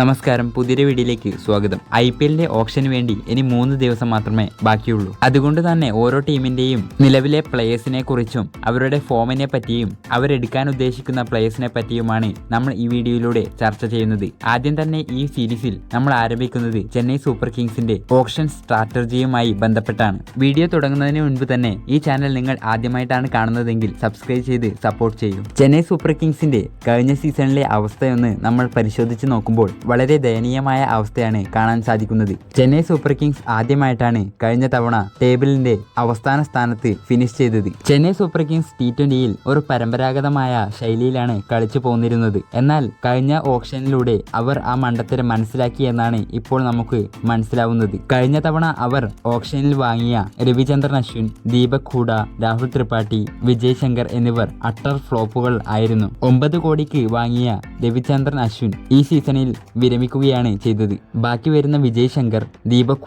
നമസ്കാരം. പുതിയൊരു വീഡിയോയിലേക്ക് സ്വാഗതം. ഐ പി എല്ലിന്റെ ഓപ്ഷന് വേണ്ടി ഇനി മൂന്ന് ദിവസം മാത്രമേ ബാക്കിയുള്ളൂ. അതുകൊണ്ട് തന്നെ ഓരോ ടീമിന്റെയും നിലവിലെ പ്ലേയേഴ്സിനെ കുറിച്ചും അവരുടെ ഫോമിനെ പറ്റിയും അവരെടുക്കാൻ ഉദ്ദേശിക്കുന്ന പ്ലേയേഴ്സിനെ പറ്റിയുമാണ് നമ്മൾ ഈ വീഡിയോയിലൂടെ ചർച്ച ചെയ്യുന്നത്. ആദ്യം തന്നെ ഈ സീരീസിൽ നമ്മൾ ആരംഭിക്കുന്നത് ചെന്നൈ സൂപ്പർ കിങ്സിന്റെ ഓപ്ഷൻ സ്ട്രാറ്റജിയുമായി ബന്ധപ്പെട്ടാണ്. വീഡിയോ തുടങ്ങുന്നതിന് മുൻപ് തന്നെ ഈ ചാനൽ നിങ്ങൾ ആദ്യമായിട്ടാണ് കാണുന്നതെങ്കിൽ സബ്സ്ക്രൈബ് ചെയ്ത് സപ്പോർട്ട് ചെയ്യും. ചെന്നൈ സൂപ്പർ കിങ്സിന്റെ കഴിഞ്ഞ സീസണിലെ അവസ്ഥയൊന്ന് നമ്മൾ പരിശോധിച്ച് നോക്കുമ്പോൾ വളരെ ദയനീയമായ അവസ്ഥയാണ് കാണാൻ സാധിക്കുന്നത്. ചെന്നൈ സൂപ്പർ കിങ്സ് ആദ്യമായിട്ടാണ് കഴിഞ്ഞ തവണ ടേബിളിന്റെ അവസാന സ്ഥാനത്ത് ഫിനിഷ് ചെയ്തത്. ചെന്നൈ സൂപ്പർ കിങ്സ് ടി ട്വന്റിയിൽ ഒരു പരമ്പരാഗതമായ ശൈലിയിലാണ് കളിച്ചു പോന്നിരുന്നത്. എന്നാൽ കഴിഞ്ഞ ഓപ്ഷനിലൂടെ അവർ ആ മണ്ടത്തരം മനസ്സിലാക്കി എന്നാണ് ഇപ്പോൾ നമുക്ക് മനസ്സിലാവുന്നത്. കഴിഞ്ഞ തവണ അവർ ഓപ്ഷനിൽ വാങ്ങിയ രവിചന്ദ്രൻ അശ്വിൻ ദീപക് ഹൂഡ രാഹുൽ ത്രിപാഠി വിജയ് ശങ്കർ എന്നിവർ അട്ടർ ഫ്ലോപ്പുകൾ ആയിരുന്നു. ഒമ്പത് കോടിക്ക് വാങ്ങിയ രവിചന്ദ്രൻ അശ്വിൻ ഈ സീസണിൽ വിരമിക്കുകയാണ് ചെയ്തത്. ബാക്കി വരുന്ന വിജയ് ശങ്കർ ദീപക്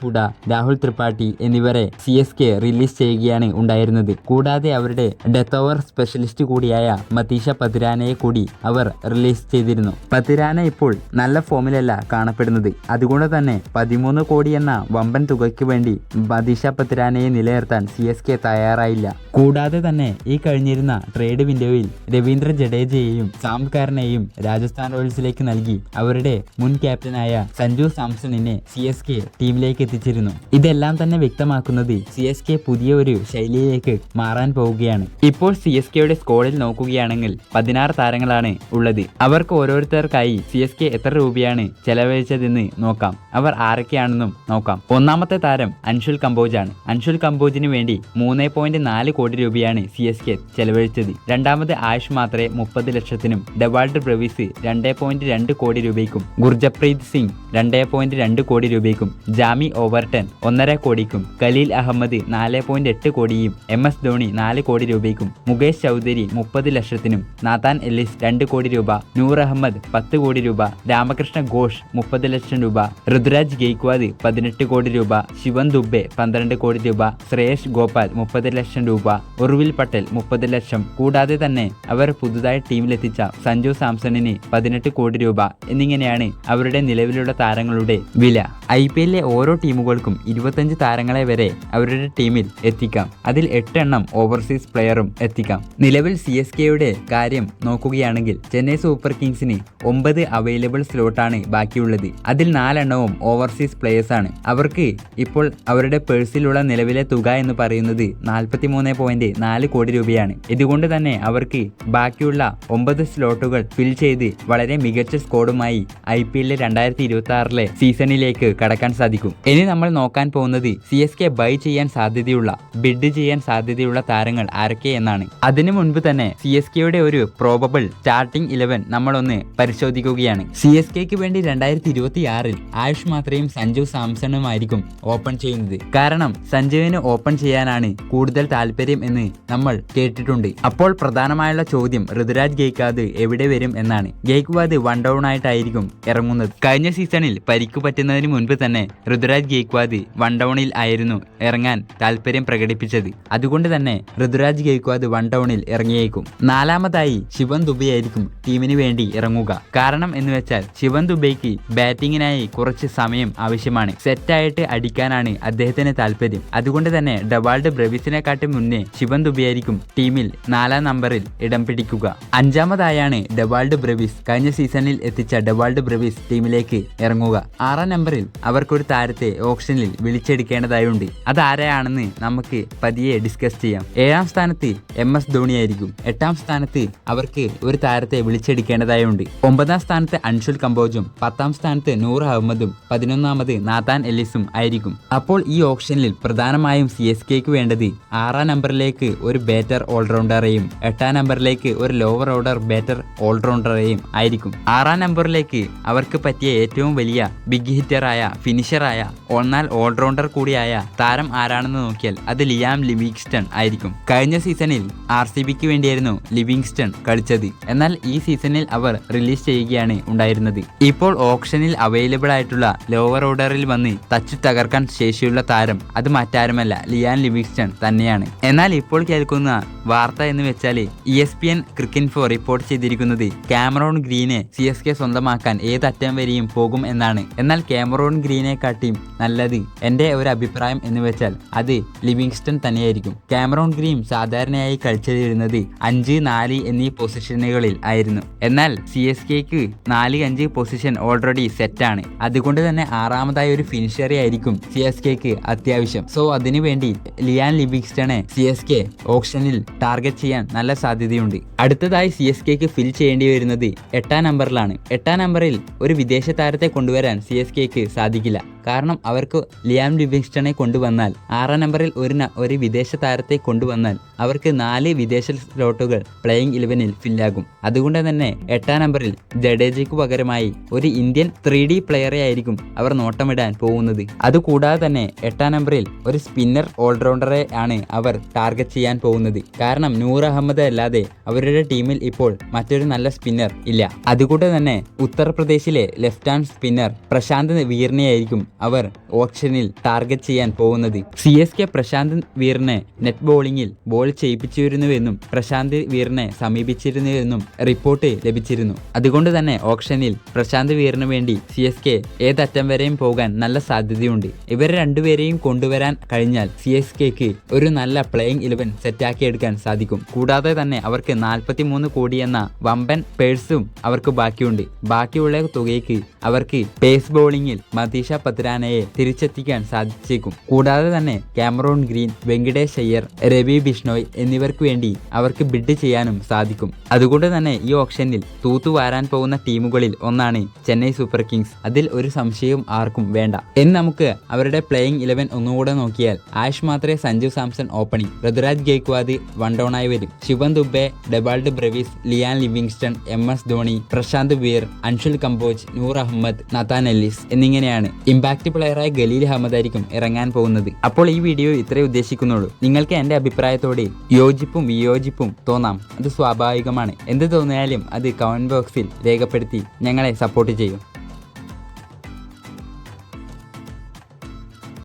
രാഹുൽ ത്രിപാഠി എന്നിവരെ സി എസ് കെ റിലീസ് ചെയ്യുകയാണ് ഉണ്ടായിരുന്നത്. കൂടാതെ അവരുടെ ഡെത്ത് ഓവർ സ്പെഷ്യലിസ്റ്റ് കൂടിയായ മതീഷ പതിരാനയെ കൂടി അവർ റിലീസ് ചെയ്തിരുന്നു. പതിരാന ഇപ്പോൾ നല്ല ഫോമിലല്ല കാണപ്പെടുന്നത്. അതുകൊണ്ട് തന്നെ പതിമൂന്ന് കോടി എന്ന വമ്പൻ തുകയ്ക്ക് വേണ്ടി മതീഷ പതിരാനയെ നിലനിർത്താൻ സി എസ് കെ തയ്യാറായില്ല. കൂടാതെ തന്നെ ഈ കഴിഞ്ഞിരുന്ന ട്രേഡ് വിൻഡോയിൽ രവീന്ദ്ര ജഡേജയെയും സാം കാരനെയും രാജസ്ഥാൻ റോയൽസിലേക്ക് നൽകി. അവരുടെ മുൻ ക്യാപ്റ്റനായ സഞ്ജു സാംസണിനെ സി എസ് കെ ടീമിലേക്ക് എത്തിച്ചിരുന്നു. ഇതെല്ലാം തന്നെ വ്യക്തമാക്കുന്നത് സി എസ് കെ പുതിയ ഒരു ശൈലിയിലേക്ക് മാറാൻ പോവുകയാണ്. ഇപ്പോൾ സി എസ് കെയുടെ സ്കോഡിൽ നോക്കുകയാണെങ്കിൽ പതിനാറ് താരങ്ങളാണ് ഉള്ളത്. അവർക്ക് ഓരോരുത്തർക്കായി സി എസ് കെ എത്ര രൂപയാണ് ചെലവഴിച്ചതെന്ന് നോക്കാം. അവർ ആരൊക്കെയാണെന്നും നോക്കാം. ഒന്നാമത്തെ താരം അൻഷുൽ കമ്പോജാണ് അൻഷുൽ കമ്പോജിന് വേണ്ടി മൂന്ന് പോയിന്റ് നാല് കോടി രൂപയാണ് സി എസ് കെ ചെലവഴിച്ചത്. രണ്ടാമത് ആയുഷ് മാത്രേ മുപ്പത് ലക്ഷത്തിനും ഡെവാൾഡ് ബ്രവീസ് രണ്ട് പോയിന്റ് രണ്ട് കോടി രൂപയ്ക്കും ഗുർജപ്രീത് സിംഗ് രണ്ട് പോയിന്റ് രണ്ട് കോടി രൂപയ്ക്കും ജാമി ഓവർട്ടൺ ഒന്നര കോടിക്കും ഖലീൽ അഹമ്മദ് നാല് പോയിന്റ് എട്ട് കോടിയും എം എസ് ധോണി നാല് കോടി രൂപയ്ക്കും മുകേഷ് ചൗധരി മുപ്പത് ലക്ഷത്തിനും നാഥാൻ എല്ലിസ് രണ്ട് കോടി രൂപ നൂർ അഹമ്മദ് പത്ത് കോടി രൂപ രാമകൃഷ്ണ ഘോഷ് മുപ്പത് ലക്ഷം രൂപ ഋതുരാജ് ഗെയ്ക്വാദ് പതിനെട്ട് കോടി രൂപ ശിവൻ ദുബെ പന്ത്രണ്ട് കോടി രൂപ ശ്രേയസ് ഗോപാൽ മുപ്പത് ലക്ഷം രൂപ ഉർവിൽ പട്ടേൽ മുപ്പത് ലക്ഷം. കൂടാതെ തന്നെ അവർ പുതുതായി ടീമിലെത്തിച്ച സഞ്ജു സാംസണിന് പതിനെട്ട് കോടി രൂപ എന്നിങ്ങനെയാണ് അവരുടെ നിലവിലുള്ള താരങ്ങളുടെ വില. ഐ പി എല്ലിലെ ഓരോ ടീമുകൾക്കും ഇരുപത്തഞ്ച് താരങ്ങളെ വരെ അവരുടെ ടീമിൽ എത്തിക്കാം. അതിൽ എട്ടെണ്ണം ഓവർസീസ് പ്ലെയറും എത്തിക്കാം. നിലവിൽ സി എസ് കെയുടെ കാര്യം നോക്കുകയാണെങ്കിൽ ചെന്നൈ സൂപ്പർ കിങ്സിന് ഒമ്പത് അവൈലബിൾ സ്ലോട്ടാണ് ബാക്കിയുള്ളത്. അതിൽ നാലെണ്ണവും ഓവർസീസ് പ്ലെയേഴ്സാണ്. അവർക്ക് ഇപ്പോൾ അവരുടെ പേഴ്സിലുള്ള നിലവിലെ തുക എന്ന് പറയുന്നത് നാൽപ്പത്തി മൂന്ന് പോയിന്റ് നാല് കോടി രൂപയാണ്. ഇതുകൊണ്ട് തന്നെ അവർക്ക് ബാക്കിയുള്ള ഒമ്പത് സ്ലോട്ടുകൾ ഫിൽ ചെയ്ത് വളരെ മികച്ച സ്കോഡുമായി ഐ പി എല്ലിലെ രണ്ടായിരത്തി ഇരുപത്തി ആറിലെ സീസണിലേക്ക് കടക്കാൻ സാധിക്കും. ഇനി നമ്മൾ നോക്കാൻ പോകുന്നത് സി എസ് കെ ബൈ ചെയ്യാൻ സാധ്യതയുള്ള ബിഡ് ചെയ്യാൻ സാധ്യതയുള്ള താരങ്ങൾ ആരൊക്കെ എന്നാണ്. അതിനു മുൻപ് തന്നെ സി എസ് കെയുടെ ഒരു പ്രോബബിൾ സ്റ്റാർട്ടിംഗ് ഇലവൻ നമ്മളൊന്ന് പരിശോധിക്കുകയാണ്. സി എസ് കെക്ക് വേണ്ടി രണ്ടായിരത്തി ഇരുപത്തി ആറിൽ ആയുഷ് മാത്രയും സഞ്ജു സാംസണുമായിരിക്കും ഓപ്പൺ ചെയ്യുന്നത്. കാരണം സഞ്ജുവിന് ഓപ്പൺ ചെയ്യാനാണ് കൂടുതൽ താല്പര്യം എന്ന് നമ്മൾ കേട്ടിട്ടുണ്ട്. അപ്പോൾ പ്രധാനമായുള്ള ചോദ്യം ഋതുരാജ് ഗെയ്ക്കാദ് എവിടെ വരും എന്നാണ്. ഗെയ്ക്വാദ് വൺ ഡൗൺ ആയിട്ടായിരിക്കും ഇറങ്ങുന്നത്. കഴിഞ്ഞ സീസണിൽ പരിക്ക് പറ്റുന്നതിന് മുൻപ് തന്നെ ഋതുരാജ് ഗെയ്ക്വാദ് വൺ ഡൗണിൽ ആയിരുന്നു ഇറങ്ങാൻ താല്പര്യം പ്രകടിപ്പിച്ചത്. അതുകൊണ്ട് തന്നെ ഋതുരാജ് ഗെയ്ക്വാദ് വൺ ഡൗണിൽ ഇറങ്ങിയേക്കും. നാലാമതായി ശിവൻ ദുബൈയായിരിക്കും ടീമിന് വേണ്ടി ഇറങ്ങുക. കാരണം എന്ന് വെച്ചാൽ ശിവൻ ദുബൈക്ക് ബാറ്റിങ്ങിനായി കുറച്ച് സമയം ആവശ്യമാണ്. സെറ്റായിട്ട് അടിക്കാനാണ് അദ്ദേഹത്തിന് താല്പര്യം. അതുകൊണ്ട് തന്നെ ഡവാൾഡ് ബ്രവിസിനെക്കാട്ടി മുന്നേ ശിവൻ ദുബിയായിരിക്കും ടീമിൽ നാലാം നമ്പറിൽ ഇടം പിടിക്കുക. അഞ്ചാമതായാണ് ഡെവാൾഡ് ബ്രവീസ് കഴിഞ്ഞ സീസണിൽ എത്തിച്ച ഡെവാൾഡ് ബ്രവീസ് ടീമിലേക്ക് ഇറങ്ങുക. ആറാം നമ്പറിൽ അവർക്കൊരു താരത്തെ ഓപ്ഷനിൽ വിളിച്ചെടുക്കേണ്ടതായുണ്ട്. അതാരെയാണെന്ന് നമുക്ക് പതിയെ ഡിസ്കസ് ചെയ്യാം. ഏഴാം സ്ഥാനത്ത് എം എസ് ധോണി ആയിരിക്കും. എട്ടാം സ്ഥാനത്ത് അവർക്ക് ഒരു താരത്തെ വിളിച്ചെടുക്കേണ്ടതായുണ്ട്. ഒമ്പതാം സ്ഥാനത്ത് അൻഷുൽ കമ്പോജും പത്താം സ്ഥാനത്ത് നൂർ അഹമ്മദും പതിനൊന്നാമത് നാഥാൻ എല്ലിസും ആയിരിക്കും. അപ്പോൾ ഈ ഓപ്ഷനിൽ പ്രധാനമായും സി എസ് കെക്ക് വേണ്ടത് ആറാം നമ്പറിലേക്ക് ഒരു ബാറ്റർ ഓൾറൗണ്ടറെയും എട്ടാം നമ്പറിലേക്ക് ഒരു ലോവർ ഓർഡർ ബാറ്റർ ഓൾറൗണ്ടറെയും ആയിരിക്കും. ആറാം നമ്പറിലേക്ക് അവർക്ക് പറ്റിയ ഏറ്റവും വലിയ ബിഗ് ഹിറ്ററായ ഫിനിഷറായ ഒന്നാൽ ഓൾറൗണ്ടർ കൂടിയായ താരം ആരാണെന്ന് നോക്കിയാൽ അത് ലിയാം ലിവിങ്സ്റ്റൺ ആയിരിക്കും. കഴിഞ്ഞ സീസണിൽ ആർ സി ബിക്ക് വേണ്ടിയായിരുന്നു ലിവിങ്സ്റ്റൺ കളിച്ചത്. എന്നാൽ ഈ സീസണിൽ അവർ റിലീസ് ചെയ്യുകയാണ് ഉണ്ടായിരുന്നത്. ഇപ്പോൾ ഓപ്ഷനിൽ അവൈലബിൾ ആയിട്ടുള്ള ലോവർ ഓർഡറിൽ വന്ന് തച്ചു തകർക്കാൻ ശേഷിയുള്ള താരം അത് മറ്റാരുമല്ല ലിയാൻ ലിവിങ്സ്റ്റൺ തന്നെയാണ്. എന്നാൽ ഇപ്പോൾ കേൾക്കുന്ന വാർത്ത എന്ന് വെച്ചാൽ E S P N cricinfo report ചെയ്തിരിക്കുന്നത് ക്യാമറോൺ ഗ്രീനെ സി എസ് കെ സ്വന്തമാക്കാൻ ഏത് ഏതറ്റം വരെയും പോകും എന്നാണ്. എന്നാൽ കാമറോൺ ഗ്രീനെക്കാട്ടിയും നല്ലത് എന്റെ ഒരു അഭിപ്രായം എന്ന് വെച്ചാൽ അത് ലിവിങ്സ്റ്റൺ തന്നെയായിരിക്കും. കാമറോൺ ഗ്രീൻ സാധാരണയായി കളിച്ചിരുന്നത് അഞ്ച് നാല് എന്നീ പൊസിഷനുകളിൽ ആയിരുന്നു. എന്നാൽ സി എസ് കെക്ക് നാല് അഞ്ച് പൊസിഷൻ ഓൾറെഡി സെറ്റാണ്. അതുകൊണ്ട് തന്നെ ആറാമതായ ഒരു ഫിനിഷറി ആയിരിക്കും സി എസ് കെക്ക് അത്യാവശ്യം. സോ അതിനുവേണ്ടി ലിയാൻ ലിവിങ്സ്റ്റണെ സി എസ് കെ ഓപ്ഷനിൽ ടാർഗറ്റ് ചെയ്യാൻ നല്ല സാധ്യതയുണ്ട്. അടുത്തതായി സി എസ് കെക്ക് ഫിൽ ചെയ്യേണ്ടി വരുന്നത് എട്ടാം നമ്പറിലാണ് എട്ടാം നമ്പറിൽ ഒരു വിദേശ താരത്തെ കൊണ്ടുവരാൻ സി എസ് കെക്ക് സാധിക്കില്ല. കാരണം അവർക്ക് ലിയാം ലിവിങ്സ്റ്റണെ കൊണ്ടുവന്നാൽ ആറാം നമ്പറിൽ ഒരു ഒരു വിദേശ താരത്തെ കൊണ്ടുവന്നാൽ അവർക്ക് നാല് വിദേശ സ്ലോട്ടുകൾ പ്ലേയിങ് ഇലവനിൽ ഫില്ലാകും അതുകൊണ്ട് തന്നെ എട്ടാം നമ്പറിൽ ജഡേജയ്ക്ക് പകരമായി ഒരു ഇന്ത്യൻ ത്രീ ഡി പ്ലെയറെ ആയിരിക്കും അവർ നോട്ടമിടാൻ പോകുന്നത്. അതുകൂടാതെ തന്നെ എട്ടാം നമ്പറിൽ ഒരു സ്പിന്നർ ഓൾറൗണ്ടറെ ആണ് അവർ ടാർഗറ്റ് ചെയ്യാൻ പോകുന്നത്. കാരണം നൂർ അഹമ്മദ് അല്ലാതെ അവരുടെ ടീമിൽ ഇപ്പോൾ മറ്റൊരു നല്ല സ്പിന്നർ ഇല്ല. അതുകൊണ്ട് തന്നെ ഉത്തർപ്രദേശിലെ ലെഫ്റ്റ് ഹാൻഡ് സ്പിന്നർ പ്രശാന്ത് വീറിനെയായിരിക്കും അവർ ഓപ്ഷനിൽ ടാർഗറ്റ് ചെയ്യാൻ പോകുന്നത്. സി എസ് കെ പ്രശാന്ത് വീറിനെ നെറ്റ് ബോളിംഗിൽ ബോൾ ചെയ്യിപ്പിച്ചിരുന്നുവെന്നും പ്രശാന്ത് വീറിനെ സമീപിച്ചിരുന്നുവെന്നും റിപ്പോർട്ട് ലഭിച്ചിരുന്നു. അതുകൊണ്ട് തന്നെ ഓപ്ഷനിൽ പ്രശാന്ത് വീറിന് വേണ്ടി സി എസ് കെ ഏതറ്റം വരെയും പോകാൻ നല്ല സാധ്യതയുണ്ട്. ഇവരെ രണ്ടുപേരെയും കൊണ്ടുവരാൻ കഴിഞ്ഞാൽ സി എസ് കെക്ക് ഒരു നല്ല പ്ലേയിങ് ഇലവൻ സെറ്റാക്കിയെടുക്കാൻ സാധിക്കും. കൂടാതെ തന്നെ അവർക്ക് നാൽപ്പത്തി മൂന്ന് കോടി എന്ന വമ്പൻ പേഴ്സും അവർക്ക് ബാക്കിയുണ്ട്. ബാക്കിയുള്ള തുകയ്ക്ക് അവർക്ക് പേസ് ബോളിംഗിൽ മതീഷ പത്രാനയെ തിരിച്ചെത്തിക്കാൻ സാധിച്ചേക്കും. കൂടാതെ തന്നെ ക്യാമറോൺ ഗ്രീൻ വെങ്കിടേഷ് അയ്യർ രവി ബിഷ്ണോയ് എന്നിവർക്ക് വേണ്ടി അവർക്ക് ബിഡ് ചെയ്യാനും സാധിക്കും. അതുകൊണ്ട് തന്നെ ഈ ഓപ്ഷനിൽ തൂത്തുവാരാൻ പോകുന്ന ടീമുകളിൽ ഒന്നാണ് ചെന്നൈ സൂപ്പർ കിങ്സ്. അതിൽ ഒരു സംശയവും ആർക്കും വേണ്ട. എന്ന് നമുക്ക് അവരുടെ പ്ലേയിങ് ഇലവൻ ഒന്നുകൂടെ നോക്കിയാൽ ആഷ് മാത്രേ സഞ്ജു സാംസൺ ഓപ്പണിംഗ് ഋതുരാജ് ഗെയ്ക്വാദ് വൺ വരും. Shivam Dube Dewald Brevis Liam Livingstone M S Dhoni Prashant Veer Anshul Kamboj Noor Ahmad Nathan Ellis എന്നിങ്ങനെയാണ് ഇമ്പാക്ട് പ്ലെയറായ ഗലീൽ അഹമ്മദ് ആയിരിക്കും ഇറങ്ങാൻ പോകുന്നത്. അപ്പോൾ ഈ വീഡിയോ ഇത്രേ ഉദ്ദേശിക്കുന്നുള്ളൂ. നിങ്ങൾക്ക് എന്റെ അഭിപ്രായത്തോട് യോജിപ്പും വിയോജിപ്പും തോന്നാം. അത് സ്വാഭാവികമാണ്. എന്ത് തോന്നിയാലും അത് കമന്റ് ബോക്സിൽ രേഖപ്പെടുത്തി ഞങ്ങളെ സപ്പോർട്ട് ചെയ്യും.